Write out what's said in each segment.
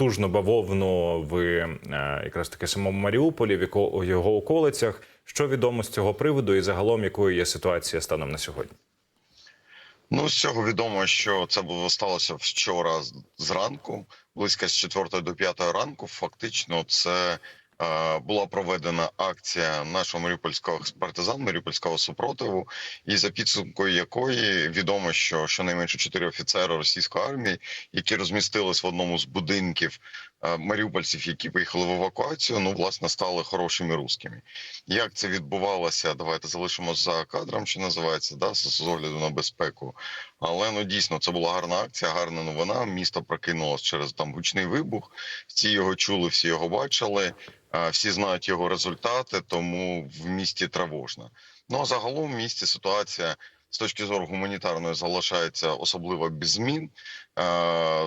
потужну бавовну в е, якраз таки самому Маріуполі, в яко- у його околицях. Що відомо з цього приводу, і загалом якою є ситуація станом на сьогодні? Ну, з цього відомо, що це було сталося вчора зранку, близько з 4 до 5 ранку. Фактично, це була проведена акція нашого маріупольського партизан, маріупольського супротиву, і за підсумкою якої відомо, що щонайменше чотири офіцери російської армії, які розмістились в одному з будинків е, маріупольців, які поїхали в евакуацію, ну власне стали хорошими русскими. Як це відбувалося? Давайте залишимо за кадром, що називається, да, з огляду на безпеку. Але ну дійсно це була гарна акція, гарна новина. Місто прокинулось через там гучний вибух. Всі його чули, всі його бачили. Всі знають його результати, тому в місті тривожно. Ну а загалом в місті ситуація з точки зору гуманітарної залишається особливо без змін.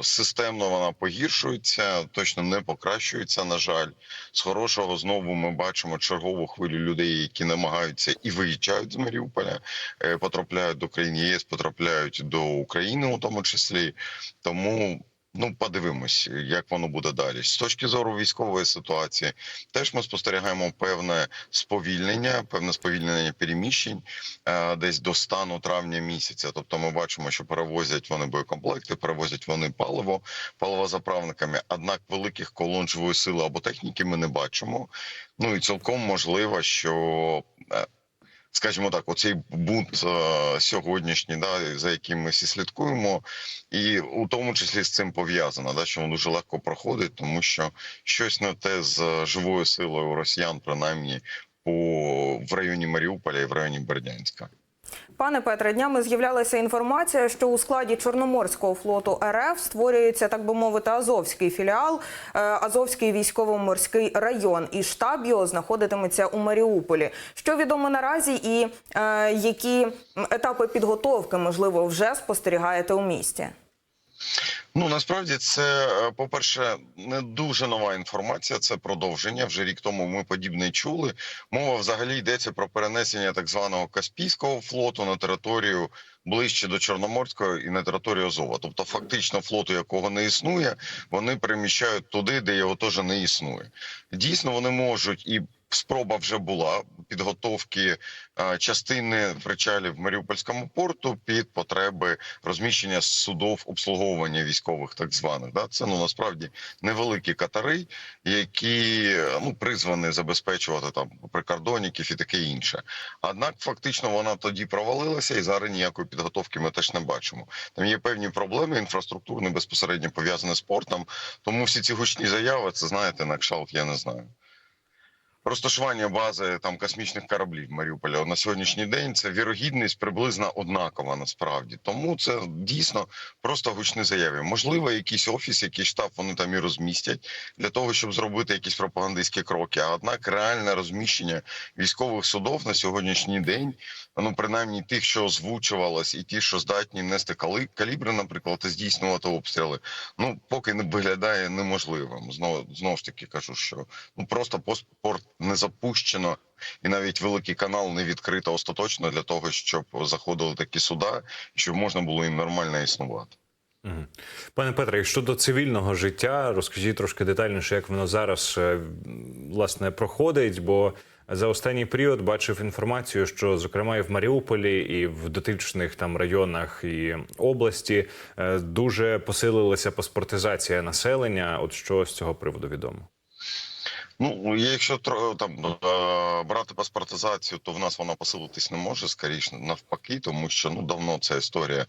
Системно вона погіршується, точно не покращується. На жаль, з хорошого знову ми бачимо чергову хвилю людей, які намагаються і виїжджають з Маріуполя, е, потрапляють до країн ЄС, потрапляють до України, у тому числі. Тому. Ну, подивимось, як воно буде далі. З точки зору військової ситуації, теж ми спостерігаємо певне сповільнення, певне сповільнення переміщень е, десь до стану травня місяця. Тобто, ми бачимо, що перевозять вони боєкомплекти, перевозять вони паливо паливозаправниками. Однак великих колон живої сили або техніки ми не бачимо. Ну і цілком можливо, що. Скажімо так, оцей бунт е, сьогоднішній, да, за яким ми всі слідкуємо, і у тому числі з цим пов'язано, да, що воно дуже легко проходить, тому що щось не те з живою силою росіян, принаймні по в районі Маріуполя і в районі Бердянська. Пане Петре, днями з'являлася інформація, що у складі Чорноморського флоту РФ створюється, так би мовити, Азовський філіал, е, Азовський військово-морський район, і штаб його знаходитиметься у Маріуполі. Що відомо наразі, і е, які етапи підготовки можливо вже спостерігаєте у місті? Ну насправді це, е, по-перше, не дуже нова інформація. Це продовження. Вже рік тому ми подібне чули. Мова взагалі йдеться про перенесення так званого Каспійського флоту на територію ближче до Чорноморського і на територію Азова. Тобто, фактично, флоту, якого не існує, вони переміщають туди, де його теж не існує. Дійсно, вони можуть і. Спроба вже була підготовки е, частини причалів в Маріупольському порту під потреби розміщення судов обслуговування військових, так званих. Да, це ну насправді невеликі катери, які е, ну призвані забезпечувати там прикордонників і таке інше. Однак, фактично, вона тоді провалилася, і зараз ніякої підготовки ми теж не бачимо. Там є певні проблеми інфраструктурні безпосередньо пов'язані з портом. Тому всі ці гучні заяви, це знаєте, на кшалт я не знаю. Розташування бази там космічних кораблів Маріуполя на сьогоднішній день це вірогідність приблизно однакова насправді. Тому це дійсно просто гучні заяви. Можливо, якийсь офіс, якийсь штаб вони там і розмістять для того, щоб зробити якісь пропагандистські кроки. А однак реальне розміщення військових судов на сьогоднішній день, ну принаймні тих, що озвучувалось, і ті, що здатні нести калібри, наприклад, і здійснювати обстріли, ну поки не виглядає неможливим. Знову знову ж таки кажу, що ну просто постпорт не запущено, і навіть великий канал не відкрито остаточно для того, щоб заходили такі суда, щоб можна було їм нормально існувати. Пане Петре, щодо цивільного життя, розкажіть трошки детальніше, як воно зараз е, власне проходить. Бо за останній період бачив інформацію, що зокрема і в Маріуполі, і в дотичних там районах і області е, дуже посилилася паспортизація населення. От що з цього приводу відомо? Ну, якщо там е, брати паспортизацію, то в нас вона посилитись не може, скоріше навпаки, тому що ну давно ця історія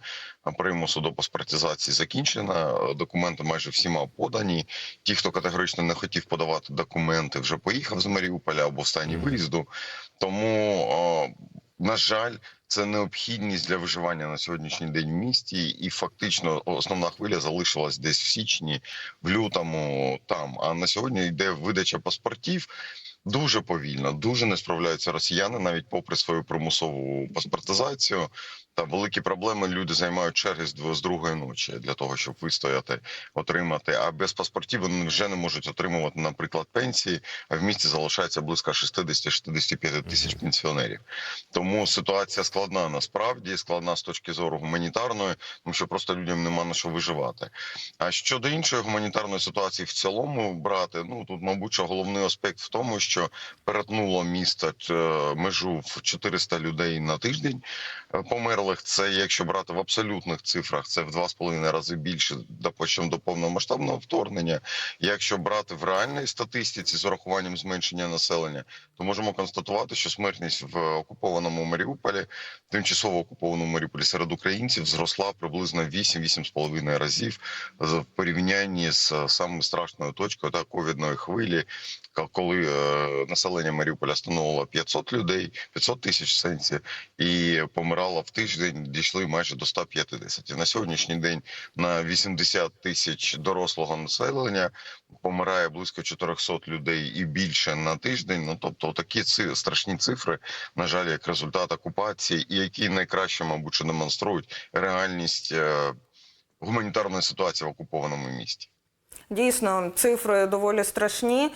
примусу до паспортизації закінчена. Документи майже всіма подані. Ті, хто категорично не хотів подавати документи, вже поїхав з Маріуполя або в стані виїзду. Тому, е, на жаль, це необхідність для виживання на сьогоднішній день в місті, і фактично основна хвиля залишилась десь в січні, в лютому там. А на сьогодні йде видача паспортів. Дуже повільно, дуже не справляються росіяни, навіть попри свою примусову паспортизацію. Та великі проблеми люди займають черги з другої ночі для того, щоб вистояти, отримати. А без паспортів вони вже не можуть отримувати, наприклад, пенсії. А в місті залишається близько 60-65 тисяч пенсіонерів. Тому ситуація складна насправді складна з точки зору гуманітарної, тому що просто людям нема на що виживати. А щодо іншої гуманітарної ситуації в цілому брати, ну тут, мабуть, що головний аспект в тому, що перетнуло місто е, межу в 400 людей на тиждень е, померлих. Це якщо брати в абсолютних цифрах, це в два з половиною рази більше допущим до повномасштабного вторгнення. Якщо брати в реальній статистиці з урахуванням зменшення населення, то можемо констатувати, що смертність в окупованому Маріуполі, тимчасово окупованому Маріуполі серед українців зросла приблизно 8-8,5 разів в порівнянні з е, самою страшною точкою та ковідної хвилі, коли е, населення Маріуполя становило 500 людей, 500 тисяч сенсі, і помирало в тиждень, дійшли майже до 150. І на сьогоднішній день на 80 тисяч дорослого населення помирає близько 400 людей і більше на тиждень. Ну тобто, такі страшні цифри, на жаль, як результат окупації, і які найкраще, мабуть, демонструють реальність е, гуманітарної ситуації в окупованому місті. Дійсно, цифри доволі страшні.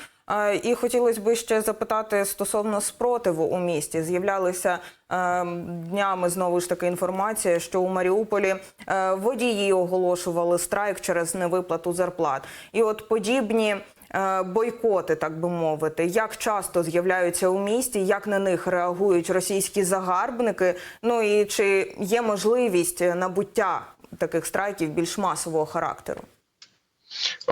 І хотілося б ще запитати стосовно спротиву у місті. З'являлися е, днями знову ж таки інформація, що у Маріуполі е, водії оголошували страйк через невиплату зарплат. І от подібні е, бойкоти, так би мовити, як часто з'являються у місті, як на них реагують російські загарбники. Ну і чи є можливість набуття таких страйків більш масового характеру?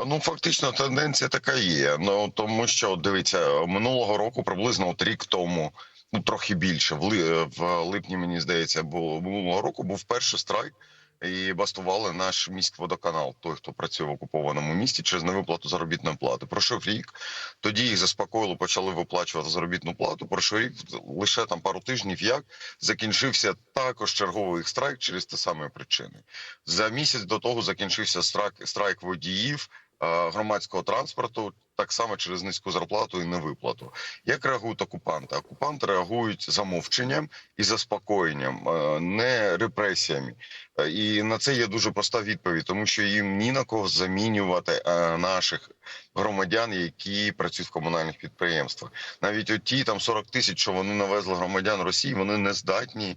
Ну фактично тенденція така є. Ну тому що дивіться, минулого року, приблизно от рік тому, ну трохи більше, в липні, мені здається, було минулого року був перший страйк. І бастували наш міськводоканал, той, хто працює в окупованому місті, через невиплату заробітної плати. Пройшов рік, тоді їх заспокоїли, почали виплачувати заробітну плату. Пройшов рік лише там пару тижнів. Як закінчився також черговий страйк через ті самі причини. За місяць до того закінчився страйк, страйк водіїв е, громадського транспорту, так само через низьку зарплату і невиплату. Як реагують окупанти? Окупанти реагують замовченням і заспокоєнням, е, не репресіями. Е, І на це є дуже проста відповідь, тому що їм ні на кого замінювати е, наших громадян, які працюють в комунальних підприємствах. Навіть оті там 40 тисяч, що вони навезли громадян Росії, вони не здатні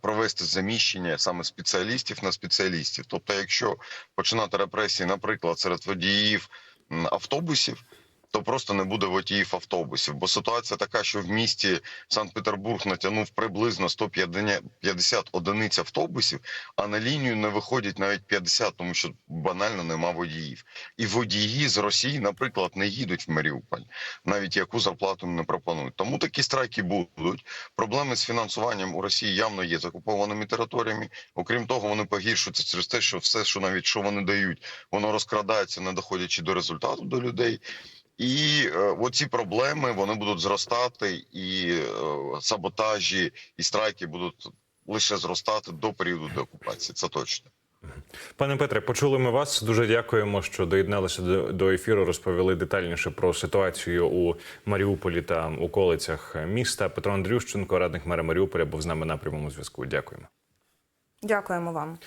провести заміщення саме спеціалістів на спеціалістів. Тобто, якщо починати репресії, наприклад, серед водіїв автобусів. То просто не буде водіїв автобусів, бо ситуація така, що в місті Санкт-Петербург натягнув приблизно 150 одиниць автобусів, а на лінію не виходять навіть 50, тому що банально нема водіїв. І водії з Росії, наприклад, не їдуть в Маріуполь, навіть яку зарплату не пропонують. Тому такі страйки будуть. Проблеми з фінансуванням у Росії явно є з окупованими територіями. Окрім того, вони погіршуються через те, що все, що навіть що вони дають, воно розкрадається, не доходячи до результату до людей. І е, оці проблеми вони будуть зростати, і е, саботажі і страйки будуть лише зростати до періоду деокупації. Це точно. Пане Петре, почули ми вас. Дуже дякуємо, що доєдналися до, до ефіру. Розповіли детальніше про ситуацію у Маріуполі та околицях міста. Петро Андрющенко, радник мера Маріуполя, був з нами на прямому зв'язку. Дякуємо. Дякуємо вам.